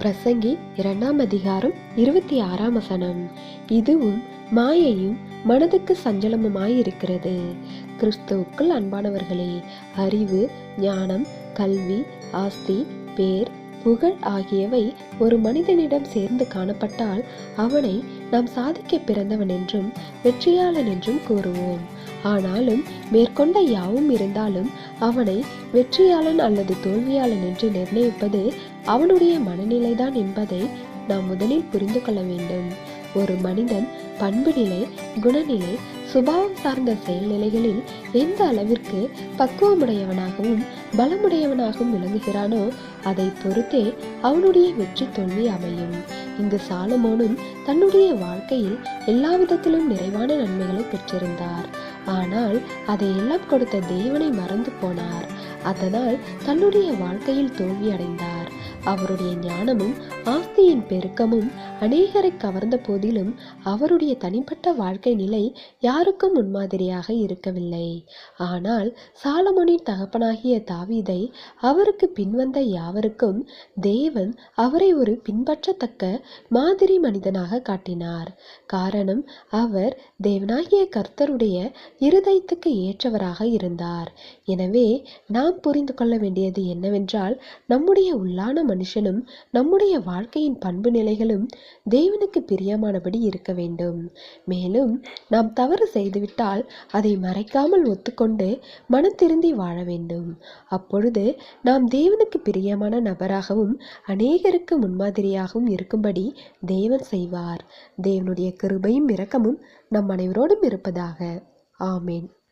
பிரசங்கி இரண்டாம் அதிகாரம் இருபத்தி ஆறாம் வசனம். இதுவும் மாயையும் மனதுக்கு சஞ்சலமுமாயிருக்கிறது. கிறிஸ்துவுக்குள் அன்பானவர்களே அறிவு ஞானம் கல்வி ஆஸ்தி பேர் புகழ் ஆகியவை ஒரு மனிதனிடம் சேர்ந்து காணப்பட்டால் அவனை நாம் சாதிக்க பிறந்தவன் என்றும் வெற்றியாளன் என்றும் கூறுவோம். ஆனாலும் மேற்கொண்ட யாவும் இருந்தாலும் அவனை வெற்றியாளன் அல்லது தோல்வியாளன் என்று நிர்ணயிப்பது அவனுடைய மனநிலைதான் என்பதை நாம் முதலில் புரிந்து கொள்ள வேண்டும். ஒரு மனிதன் பண்பு நிலை குணநிலை சுபாவம் சார்ந்த செயல்நிலைகளில் எந்த அளவிற்கு பக்குவமுடையவனாகவும் பலமுடையவனாகவும் விளங்குகிறானோ அதை பொறுத்தே அவனுடைய வெற்றி தோல்வி அமையும். இங்கு சாலமோனும் தன்னுடைய வாழ்க்கையில் எல்லா விதத்திலும் நிறைவான நன்மைகளை பெற்றிருந்தார். ஆனால் அதை எல்லாம் கொடுத்த தேவனை மறந்து போனார். அதனால் தன்னுடைய வாழ்க்கையில் தோல்வி அடைந்தார். அவருடைய ஞானமும் ஆஸ்தியின் பெருக்கமும் அநேகரை கவர்ந்த போதிலும் அவருடைய தனிப்பட்ட வாழ்க்கை நிலை யாருக்கும் முன்மாதிரியாக இருக்கவில்லை. ஆனால் சாலமோனின் தகப்பனாகிய தாவீதை அவருக்கு பின்வந்த யாவருக்கும் தேவன் அவரை ஒரு பின்பற்றத்தக்க மாதிரி மனிதனாக காட்டினார். காரணம் அவர் தேவனாகிய கர்த்தருடைய இருதயத்துக்கு ஏற்றவராக இருந்தார். எனவே நாம் புரிந்து கொள்ள வேண்டியது என்னவென்றால் நம்முடைய உள்ளான மனுஷனும் நம்முடைய வாழ்க்கையின் பண்பு நிலைகளும் தேவனுக்கு பிரியமானபடி இருக்க வேண்டும். மேலும் நாம் தவறு செய்துவிட்டால் அதை மறைக்காமல் ஒத்துக்கொண்டு மனம் திருந்தி வாழ வேண்டும். அப்பொழுது நாம் தேவனுக்கு பிரியமான நபராகவும் அநேகருக்கு முன்மாதிரியாகவும் இருக்கும்படி தேவன் செய்வார். தேவனுடைய கிருபையும் இரக்கமும் நம் அனைவரோடும் இருப்பதாக. ஆமேன்.